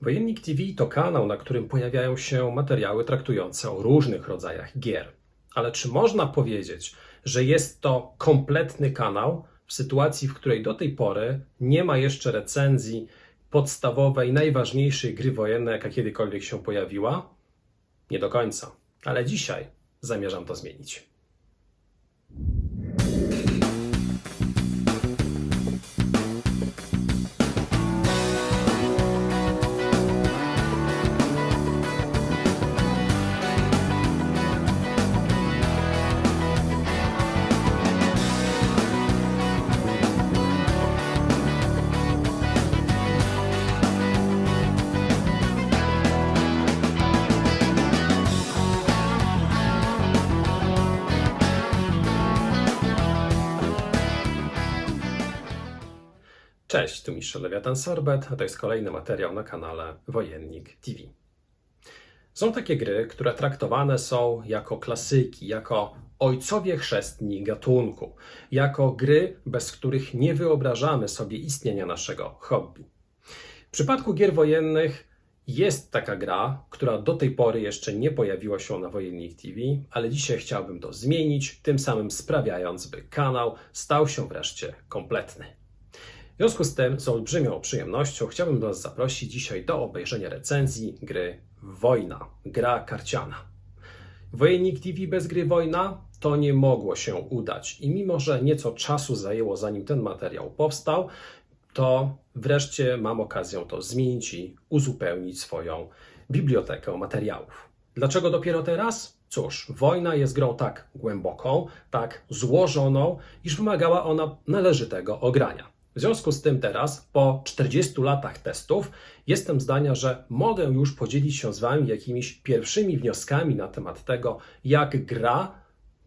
Wojennik TV to kanał, na którym pojawiają się materiały traktujące o różnych rodzajach gier. Ale czy można powiedzieć, że jest to kompletny kanał w sytuacji, w której do tej pory nie ma jeszcze recenzji podstawowej, najważniejszej gry wojennej, jaka kiedykolwiek się pojawiła? Nie do końca. Ale dzisiaj zamierzam to zmienić. Tu Mistrz Lewiatan Sorbet, a to jest kolejny materiał na kanale Wojennik TV. Są takie gry, które traktowane są jako klasyki, jako ojcowie chrzestni gatunku, jako gry, bez których nie wyobrażamy sobie istnienia naszego hobby. W przypadku gier wojennych jest taka gra, która do tej pory jeszcze nie pojawiła się na Wojennik TV, ale dzisiaj chciałbym to zmienić, tym samym sprawiając, by kanał stał się wreszcie kompletny. W związku z tym, z olbrzymią przyjemnością, chciałbym Was zaprosić dzisiaj do obejrzenia recenzji gry Wojna, gra karciana. Wojennik TV bez gry Wojna to nie mogło się udać i mimo, że nieco czasu zajęło zanim ten materiał powstał, to wreszcie mam okazję to zmienić i uzupełnić swoją bibliotekę materiałów. Dlaczego dopiero teraz? Cóż, wojna jest grą tak głęboką, tak złożoną, iż wymagała ona należytego ogrania. W związku z tym teraz, po 40 latach testów, jestem zdania, że mogę już podzielić się z Wami jakimiś pierwszymi wnioskami na temat tego, jak gra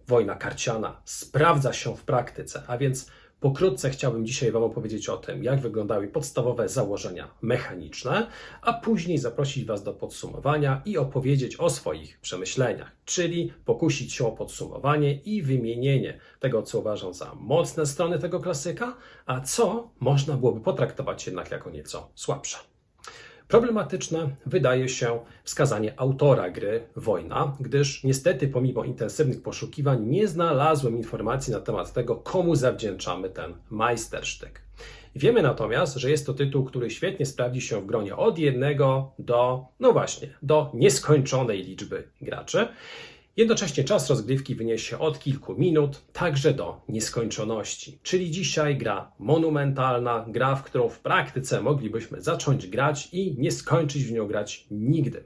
wojna karciana sprawdza się w praktyce. A więc pokrótce chciałbym dzisiaj Wam opowiedzieć o tym, jak wyglądały podstawowe założenia mechaniczne, a później zaprosić Was do podsumowania i opowiedzieć o swoich przemyśleniach, czyli pokusić się o podsumowanie i wymienienie tego, co uważam za mocne strony tego klasyka, a co można byłoby potraktować jednak jako nieco słabsze. Problematyczne wydaje się wskazanie autora gry Wojna, gdyż niestety pomimo intensywnych poszukiwań nie znalazłem informacji na temat tego, komu zawdzięczamy ten majstersztyk. Wiemy natomiast, że jest to tytuł, który świetnie sprawdzi się w gronie od jednego do, no właśnie, do nieskończonej liczby graczy. Jednocześnie czas rozgrywki wyniesie od kilku minut, także do nieskończoności. Czyli dzisiaj gra monumentalna, gra, w którą w praktyce moglibyśmy zacząć grać i nie skończyć w nią grać nigdy.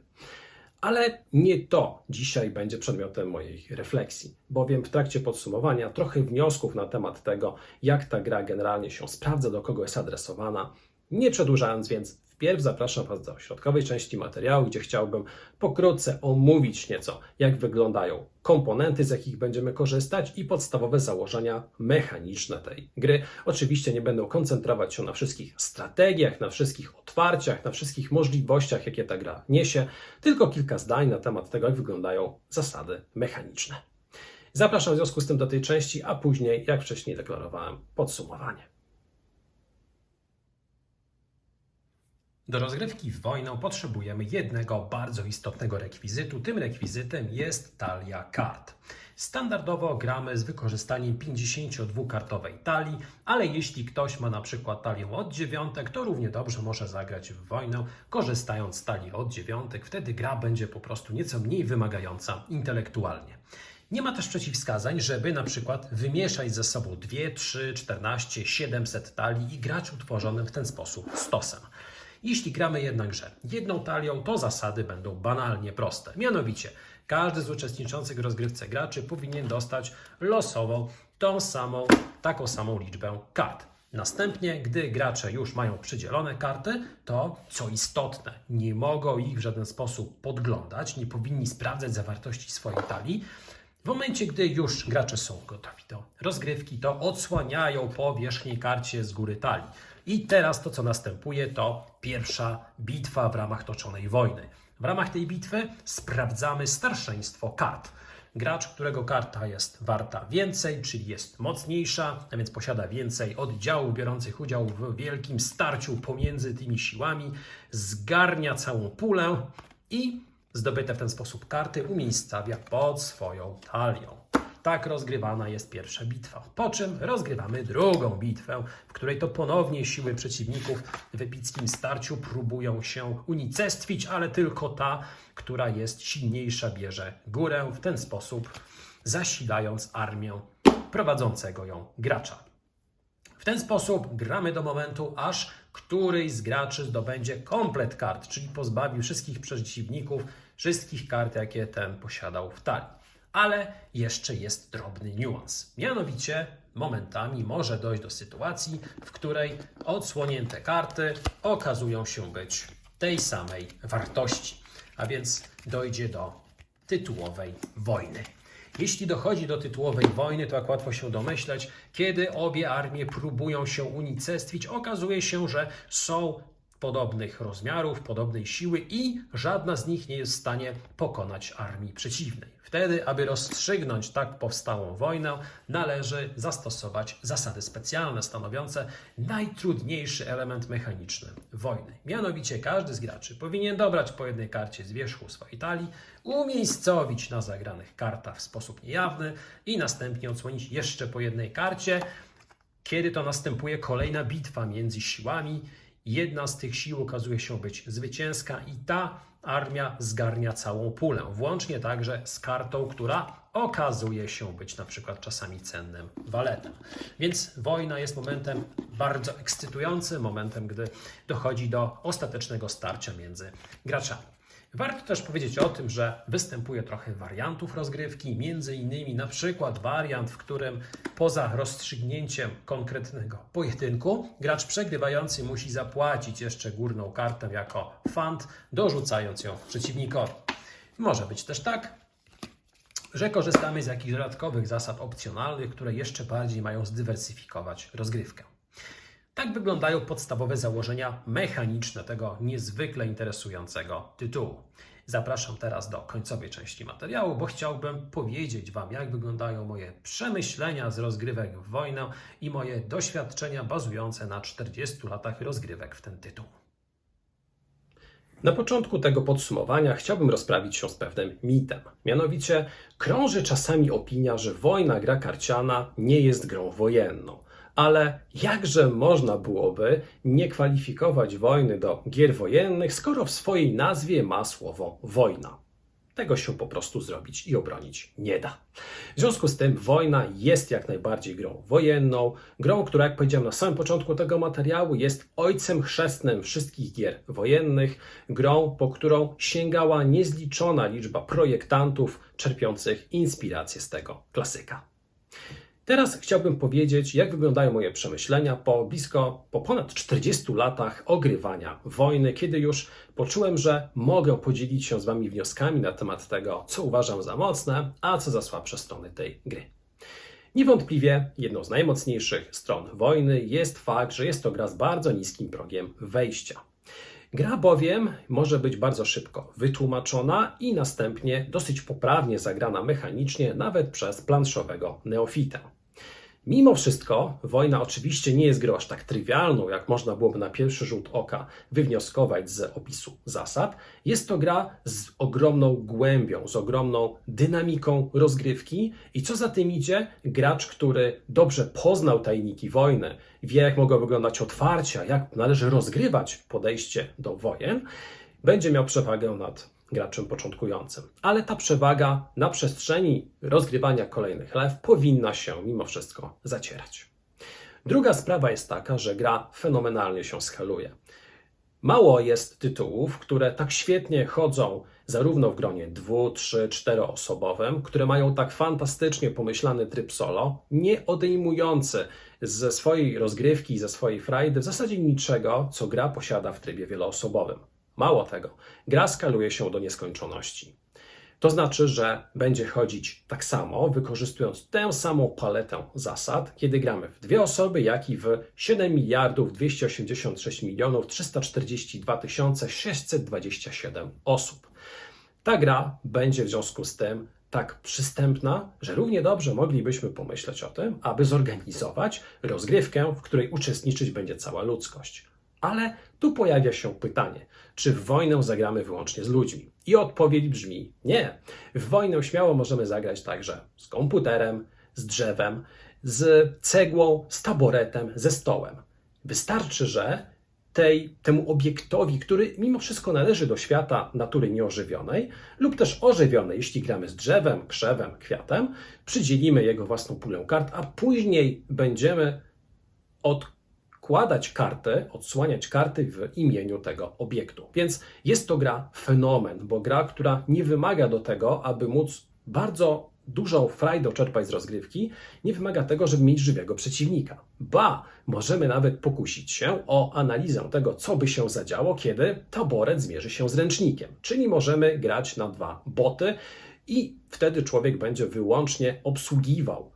Ale nie to dzisiaj będzie przedmiotem mojej refleksji, bowiem w trakcie podsumowania trochę wniosków na temat tego, jak ta gra generalnie się sprawdza, do kogo jest adresowana. Nie przedłużając więc, wpierw zapraszam Was do środkowej części materiału, gdzie chciałbym pokrótce omówić nieco, jak wyglądają komponenty, z jakich będziemy korzystać i podstawowe założenia mechaniczne tej gry. Oczywiście nie będę koncentrować się na wszystkich strategiach, na wszystkich otwarciach, na wszystkich możliwościach, jakie ta gra niesie, tylko kilka zdań na temat tego, jak wyglądają zasady mechaniczne. Zapraszam w związku z tym do tej części, a później, jak wcześniej deklarowałem, podsumowanie. Do rozgrywki w wojnę potrzebujemy jednego bardzo istotnego rekwizytu. Tym rekwizytem jest talia kart. Standardowo gramy z wykorzystaniem 52-kartowej talii, ale jeśli ktoś ma na przykład talię od dziewiątek, to równie dobrze może zagrać w wojnę korzystając z talii od dziewiątek. Wtedy gra będzie po prostu nieco mniej wymagająca intelektualnie. Nie ma też przeciwwskazań, żeby na przykład wymieszać ze sobą 2, 3, 14, 700 talii i grać utworzonym w ten sposób stosem. Jeśli gramy jednakże jedną talią, to zasady będą banalnie proste. Mianowicie, każdy z uczestniczących w rozgrywce graczy powinien dostać losowo tą samą, taką samą liczbę kart. Następnie, gdy gracze już mają przydzielone karty, to co istotne, nie mogą ich w żaden sposób podglądać, nie powinni sprawdzać zawartości swojej talii. W momencie, gdy już gracze są gotowi do rozgrywki, to odsłaniają po wierzchniej karcie z góry talii. I teraz to, co następuje, to pierwsza bitwa w ramach toczonej wojny. W ramach tej bitwy sprawdzamy starszeństwo kart. gracz, którego karta jest warta więcej, czyli jest mocniejsza, a więc posiada więcej oddziałów biorących udział w wielkim starciu pomiędzy tymi siłami, zgarnia całą pulę i zdobyte w ten sposób karty umiejscawia pod swoją talią. Tak rozgrywana jest pierwsza bitwa. Po czym rozgrywamy drugą bitwę, w której to ponownie siły przeciwników w epickim starciu próbują się unicestwić, ale tylko ta, która jest silniejsza, bierze górę, w ten sposób zasilając armię prowadzącego ją gracza. W ten sposób gramy do momentu, aż któryś z graczy zdobędzie komplet kart, czyli pozbawił wszystkich przeciwników wszystkich kart, jakie ten posiadał w talii. Ale jeszcze jest drobny niuans. Mianowicie momentami może dojść do sytuacji, w której odsłonięte karty okazują się być tej samej wartości, a więc dojdzie do tytułowej wojny. Jeśli dochodzi do tytułowej wojny, to jak łatwo się domyśleć, kiedy obie armie próbują się unicestwić, okazuje się, że są podobnych rozmiarów, podobnej siły i żadna z nich nie jest w stanie pokonać armii przeciwnej. Wtedy, aby rozstrzygnąć tak powstałą wojnę, należy zastosować zasady specjalne stanowiące najtrudniejszy element mechaniczny wojny. Mianowicie każdy z graczy powinien dobrać po jednej karcie z wierzchu swojej talii, umiejscowić na zagranych kartach w sposób niejawny i następnie odsłonić jeszcze po jednej karcie, kiedy to następuje kolejna bitwa między siłami jedna z tych sił okazuje się być zwycięska i ta armia zgarnia całą pulę, włącznie także z kartą, która okazuje się być na przykład czasami cennym waletem. Więc wojna jest momentem bardzo ekscytującym, momentem, gdy dochodzi do ostatecznego starcia między graczami. Warto też powiedzieć o tym, że występuje trochę wariantów rozgrywki, między innymi na przykład wariant, w którym poza rozstrzygnięciem konkretnego pojedynku, gracz przegrywający musi zapłacić jeszcze górną kartę jako fund, dorzucając ją przeciwnikowi. Może być też tak, że korzystamy z jakichś dodatkowych zasad opcjonalnych, które jeszcze bardziej mają zdywersyfikować rozgrywkę. Tak wyglądają podstawowe założenia mechaniczne tego niezwykle interesującego tytułu. Zapraszam teraz do końcowej części materiału, bo chciałbym powiedzieć Wam, jak wyglądają moje przemyślenia z rozgrywek w wojnę i moje doświadczenia bazujące na 40 latach rozgrywek w ten tytuł. Na początku tego podsumowania chciałbym rozprawić się z pewnym mitem. Mianowicie krąży czasami opinia, że wojna gra karciana nie jest grą wojenną. Ale jakże można byłoby nie kwalifikować wojny do gier wojennych, skoro w swojej nazwie ma słowo wojna? Tego się po prostu zrobić i obronić nie da. W związku z tym wojna jest jak najbardziej grą wojenną, grą, która, jak powiedziałem na samym początku tego materiału, jest ojcem chrzestnym wszystkich gier wojennych, grą, po którą sięgała niezliczona liczba projektantów czerpiących inspirację z tego klasyka. Teraz chciałbym powiedzieć, jak wyglądają moje przemyślenia po blisko, po ponad 40 latach ogrywania wojny, kiedy już poczułem, że mogę podzielić się z Wami wnioskami na temat tego, co uważam za mocne, a co za słabsze strony tej gry. Niewątpliwie jedną z najmocniejszych stron wojny jest fakt, że jest to gra z bardzo niskim progiem wejścia. Gra bowiem może być bardzo szybko wytłumaczona i następnie dosyć poprawnie zagrana mechanicznie, nawet przez planszowego neofitę. Mimo wszystko, wojna oczywiście nie jest grą aż tak trywialną, jak można byłoby na pierwszy rzut oka wywnioskować z opisu zasad. Jest to gra z ogromną głębią, z ogromną dynamiką rozgrywki i co za tym idzie, gracz, który dobrze poznał tajniki wojny, wie jak mogą wyglądać otwarcia, jak należy rozgrywać podejście do wojen, będzie miał przewagę nad graczem początkującym. Ale ta przewaga na przestrzeni rozgrywania kolejnych lew powinna się mimo wszystko zacierać. Druga sprawa jest taka, że gra fenomenalnie się skaluje. Mało jest tytułów, które tak świetnie chodzą zarówno w gronie dwu, trzy, czteroosobowym, które mają tak fantastycznie pomyślany tryb solo, nie odejmujący ze swojej rozgrywki ze swojej frajdy w zasadzie niczego, co gra posiada w trybie wieloosobowym. Mało tego, gra skaluje się do nieskończoności. To znaczy, że będzie chodzić tak samo, wykorzystując tę samą paletę zasad, kiedy gramy w dwie osoby, jak i w 7 miliardów 286 milionów 342 627 osób. Ta gra będzie w związku z tym tak przystępna, że równie dobrze moglibyśmy pomyśleć o tym, aby zorganizować rozgrywkę, w której uczestniczyć będzie cała ludzkość. Ale tu pojawia się pytanie, czy w wojnę zagramy wyłącznie z ludźmi? I odpowiedź brzmi nie. W wojnę śmiało możemy zagrać także z komputerem, z drzewem, z cegłą, z taboretem, ze stołem. Wystarczy, że tej, temu obiektowi, który mimo wszystko należy do świata natury nieożywionej lub też ożywionej, jeśli gramy z drzewem, krzewem, kwiatem, przydzielimy jego własną pulę kart, a później będziemy odkładać karty, odsłaniać karty w imieniu tego obiektu. Więc jest to gra fenomen, bo gra, która nie wymaga do tego, aby móc bardzo dużą frajdę czerpać z rozgrywki, nie wymaga tego, żeby mieć żywego przeciwnika. Ba, możemy nawet pokusić się o analizę tego, co by się zadziało, kiedy taboret zmierzy się z ręcznikiem. Czyli możemy grać na dwa boty i wtedy człowiek będzie wyłącznie obsługiwał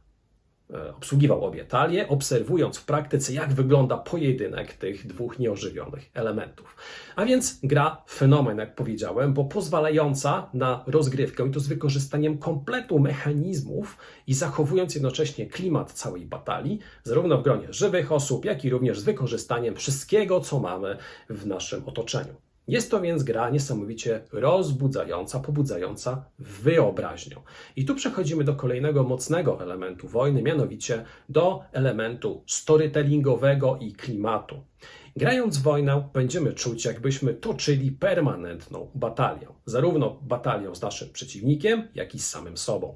obsługiwał obie talie, obserwując w praktyce, jak wygląda pojedynek tych dwóch nieożywionych elementów. A więc gra fenomen, jak powiedziałem, bo pozwalająca na rozgrywkę i to z wykorzystaniem kompletu mechanizmów i zachowując jednocześnie klimat całej batalii, zarówno w gronie żywych osób, jak i również z wykorzystaniem wszystkiego, co mamy w naszym otoczeniu. Jest to więc gra niesamowicie rozbudzająca, pobudzająca wyobraźnię. I tu przechodzimy do kolejnego mocnego elementu wojny, mianowicie do elementu storytellingowego i klimatu. Grając wojnę, będziemy czuć, jakbyśmy toczyli permanentną batalię. Zarówno batalią z naszym przeciwnikiem, jak i z samym sobą.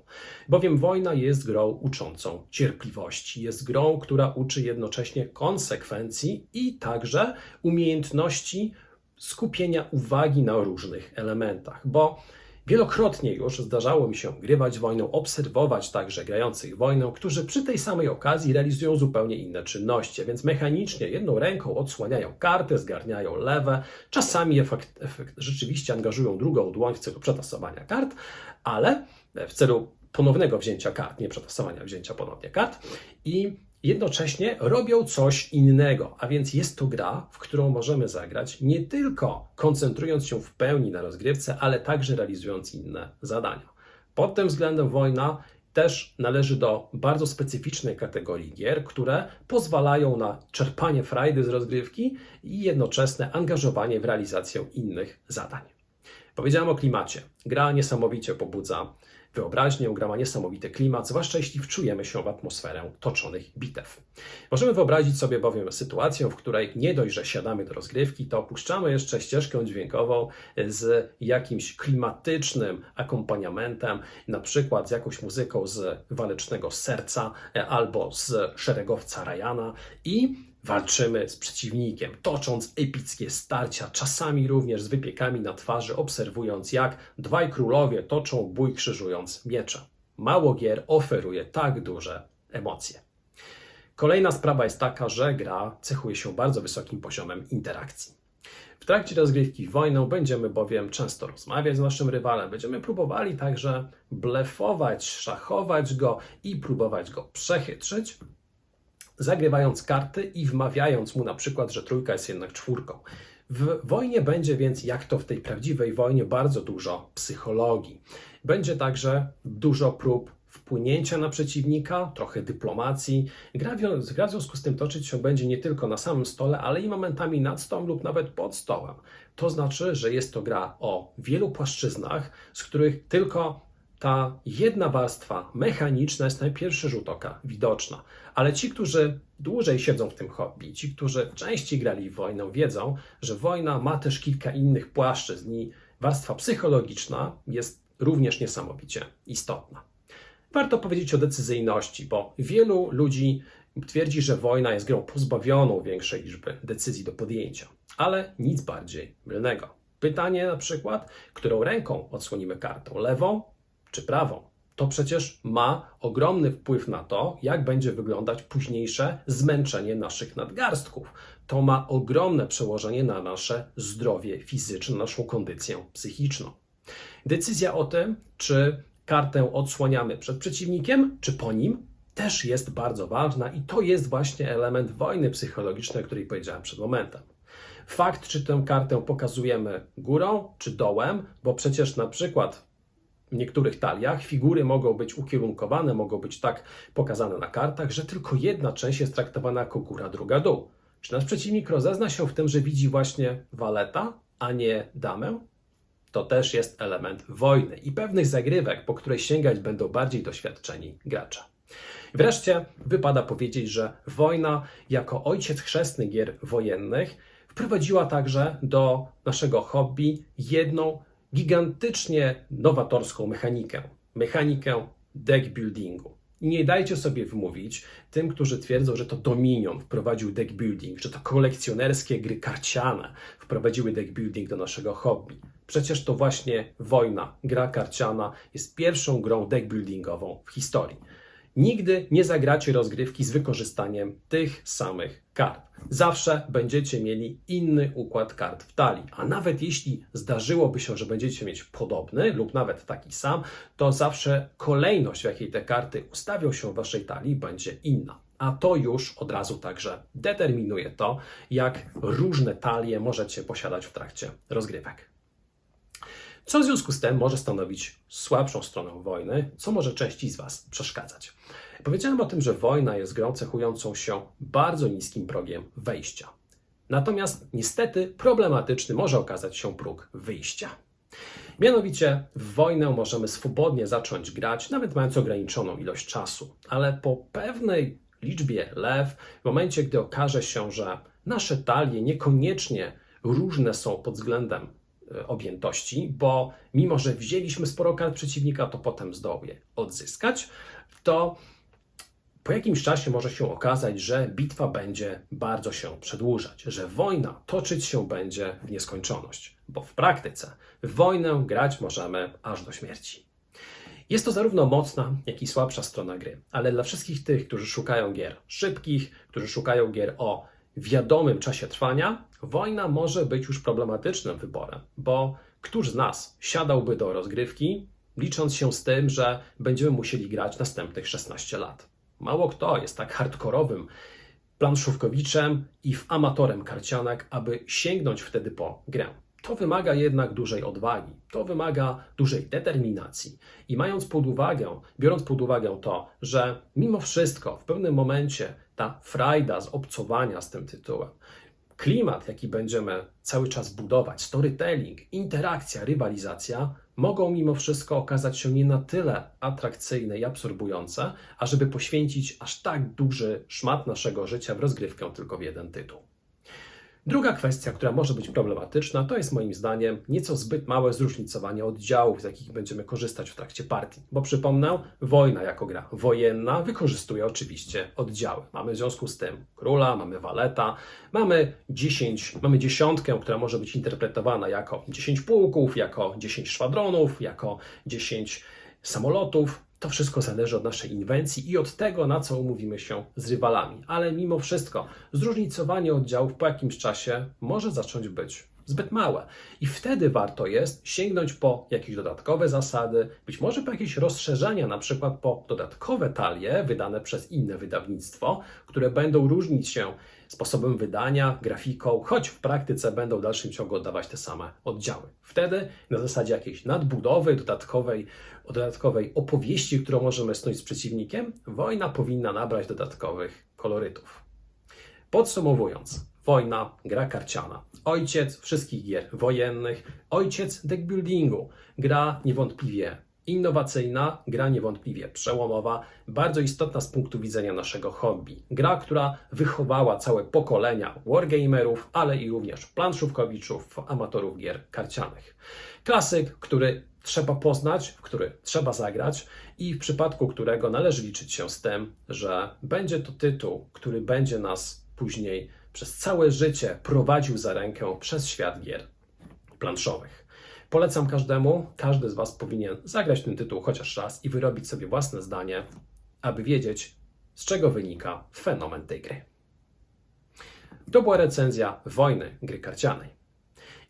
Bowiem wojna jest grą uczącą cierpliwości. Jest grą, która uczy jednocześnie konsekwencji i także umiejętności skupienia uwagi na różnych elementach, bo wielokrotnie już zdarzało mi się grywać wojną, obserwować także grających wojnę, którzy przy tej samej okazji realizują zupełnie inne czynności, więc mechanicznie jedną ręką odsłaniają karty, zgarniają lewe, czasami efekt, efekt, rzeczywiście angażują drugą dłoń w celu przetasowania kart, ale w celu ponownego wzięcia kart, nie przetasowania, wzięcia ponownie kart i jednocześnie robią coś innego. A więc jest to gra, w którą możemy zagrać nie tylko koncentrując się w pełni na rozgrywce, ale także realizując inne zadania. Pod tym względem wojna też należy do bardzo specyficznej kategorii gier, które pozwalają na czerpanie frajdy z rozgrywki i jednoczesne angażowanie w realizację innych zadań. Powiedziałem o klimacie. Gra niesamowicie pobudza wyobraźnię, gra ma niesamowity klimat, zwłaszcza jeśli wczujemy się w atmosferę toczonych bitew. Możemy wyobrazić sobie bowiem sytuację, w której nie dość, że siadamy do rozgrywki, to opuszczamy jeszcze ścieżkę dźwiękową z jakimś klimatycznym akompaniamentem, na przykład z jakąś muzyką z walecznego serca albo z szeregowca Ryana i Walczymy z przeciwnikiem, tocząc epickie starcia, czasami również z wypiekami na twarzy, obserwując jak dwaj królowie toczą bój krzyżując miecze. Mało gier oferuje tak duże emocje. Kolejna sprawa jest taka, że gra cechuje się bardzo wysokim poziomem interakcji. W trakcie rozgrywki wojną będziemy bowiem często rozmawiać z naszym rywalem, będziemy próbowali także blefować, szachować go i próbować go przechytrzyć, zagrywając karty i wmawiając mu na przykład, że trójka jest jednak czwórką. W wojnie będzie więc, jak to w tej prawdziwej wojnie, bardzo dużo psychologii. Będzie także dużo prób wpłynięcia na przeciwnika, trochę dyplomacji. Gra, w związku z tym toczyć się będzie nie tylko na samym stole, ale i momentami nad stołem lub nawet pod stołem. To znaczy, że jest to gra o wielu płaszczyznach, z których tylko ta jedna warstwa mechaniczna jest na pierwszy rzut oka widoczna, ale ci, którzy dłużej siedzą w tym hobby, ci, którzy częściej grali w wojnę, wiedzą, że wojna ma też kilka innych płaszczyzn i warstwa psychologiczna jest również niesamowicie istotna. Warto powiedzieć o decyzyjności, bo wielu ludzi twierdzi, że wojna jest grą pozbawioną większej liczby decyzji do podjęcia, ale nic bardziej mylnego. Pytanie na przykład, którą ręką odsłonimy kartą? Lewą czy prawą. To przecież ma ogromny wpływ na to, jak będzie wyglądać późniejsze zmęczenie naszych nadgarstków. To ma ogromne przełożenie na nasze zdrowie fizyczne, naszą kondycję psychiczną. Decyzja o tym, czy kartę odsłaniamy przed przeciwnikiem, czy po nim, też jest bardzo ważna i to jest właśnie element wojny psychologicznej, o której powiedziałem przed momentem. Fakt, czy tę kartę pokazujemy górą czy dołem, bo przecież na przykład niektórych taliach figury mogą być ukierunkowane, mogą być tak pokazane na kartach, że tylko jedna część jest traktowana jako góra, druga dół. Czy nasz przeciwnik rozezna się w tym, że widzi właśnie waleta, a nie damę? To też jest element wojny i pewnych zagrywek, po której sięgać będą bardziej doświadczeni gracze. Wreszcie wypada powiedzieć, że wojna jako ojciec chrzestny gier wojennych wprowadziła także do naszego hobby jedną gigantycznie nowatorską mechanikę. Mechanikę deck buildingu. I nie dajcie sobie wmówić tym, którzy twierdzą, że to Dominion wprowadził deck building, że to kolekcjonerskie gry karciane wprowadziły deck building do naszego hobby. Przecież to właśnie wojna, gra karciana jest pierwszą grą deck buildingową w historii. Nigdy nie zagracie rozgrywki z wykorzystaniem tych samych kart. Zawsze będziecie mieli inny układ kart w talii. A nawet jeśli zdarzyłoby się, że będziecie mieć podobny lub nawet taki sam, to zawsze kolejność, w jakiej te karty ustawią się w waszej talii, będzie inna. A to już od razu także determinuje to, jak różne talie możecie posiadać w trakcie rozgrywek. Co w związku z tym może stanowić słabszą stronę wojny, co może części z Was przeszkadzać? Powiedziałem o tym, że wojna jest grą cechującą się bardzo niskim progiem wejścia. Natomiast niestety problematyczny może okazać się próg wyjścia. Mianowicie w wojnę możemy swobodnie zacząć grać, nawet mając ograniczoną ilość czasu, ale po pewnej liczbie lew, w momencie gdy okaże się, że nasze talie niekoniecznie różne są pod względem e, objętości, bo mimo, że wzięliśmy sporo kart przeciwnika, to potem zdołał je odzyskać, to po jakimś czasie może się okazać, że bitwa będzie bardzo się przedłużać, że wojna toczyć się będzie w nieskończoność, bo w praktyce w wojnę grać możemy aż do śmierci. Jest to zarówno mocna, jak i słabsza strona gry, ale dla wszystkich tych, którzy szukają gier szybkich, którzy szukają gier o wiadomym czasie trwania, wojna może być już problematycznym wyborem, bo któż z nas siadałby do rozgrywki, licząc się z tym, że będziemy musieli grać następnych 16 lat? Mało kto jest tak hardkorowym planszówkowiczem i amatorem karcianek, aby sięgnąć wtedy po grę. To wymaga jednak dużej odwagi, to wymaga dużej determinacji. I mając pod uwagę, biorąc pod uwagę to, że mimo wszystko w pewnym momencie ta frajda z obcowania z tym tytułem, klimat, jaki będziemy cały czas budować, storytelling, interakcja, rywalizacja, mogą mimo wszystko okazać się nie na tyle atrakcyjne i absorbujące, ażeby poświęcić aż tak duży szmat naszego życia w rozgrywkę tylko w jeden tytuł. Druga kwestia, która może być problematyczna, to jest moim zdaniem nieco zbyt małe zróżnicowanie oddziałów, z jakich będziemy korzystać w trakcie partii. Bo przypomnę, wojna jako gra wojenna wykorzystuje oczywiście oddziały. Mamy w związku z tym króla, mamy waleta, mamy 10, mamy dziesiątkę, która może być interpretowana jako 10 pułków, jako 10 szwadronów, jako 10 samolotów. To wszystko zależy od naszej inwencji i od tego, na co umówimy się z rywalami. Ale mimo wszystko, zróżnicowanie oddziałów po jakimś czasie może zacząć być zbyt małe. I wtedy warto jest sięgnąć po jakieś dodatkowe zasady, być może po jakieś rozszerzenia, na przykład po dodatkowe talie wydane przez inne wydawnictwo, które będą różnić się sposobem wydania, grafiką, choć w praktyce będą w dalszym ciągu oddawać te same oddziały. Wtedy na zasadzie jakiejś nadbudowy, dodatkowej, dodatkowej opowieści, którą możemy snuć z przeciwnikiem, wojna powinna nabrać dodatkowych kolorytów. Podsumowując, wojna, gra karciana, ojciec wszystkich gier wojennych, ojciec deckbuildingu, gra niewątpliwie Innowacyjna, gra niewątpliwie przełomowa, bardzo istotna z punktu widzenia naszego hobby. Gra, która wychowała całe pokolenia wargamerów, ale i również planszówkowiczów, amatorów gier karcianych. Klasyk, który trzeba poznać, w który trzeba zagrać i w przypadku którego należy liczyć się z tym, że będzie to tytuł, który będzie nas później przez całe życie prowadził za rękę przez świat gier planszowych. Polecam każdemu, każdy z Was powinien zagrać ten tytuł chociaż raz i wyrobić sobie własne zdanie, aby wiedzieć, z czego wynika fenomen tej gry. To była recenzja Wojny gry karcianej.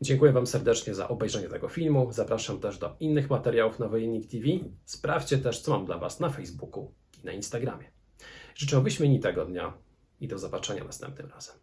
Dziękuję Wam serdecznie za obejrzenie tego filmu. Zapraszam też do innych materiałów na Wojennik TV. Sprawdźcie też, co mam dla Was na Facebooku i na Instagramie. Życzę wyśmienitego dnia i do zobaczenia następnym razem.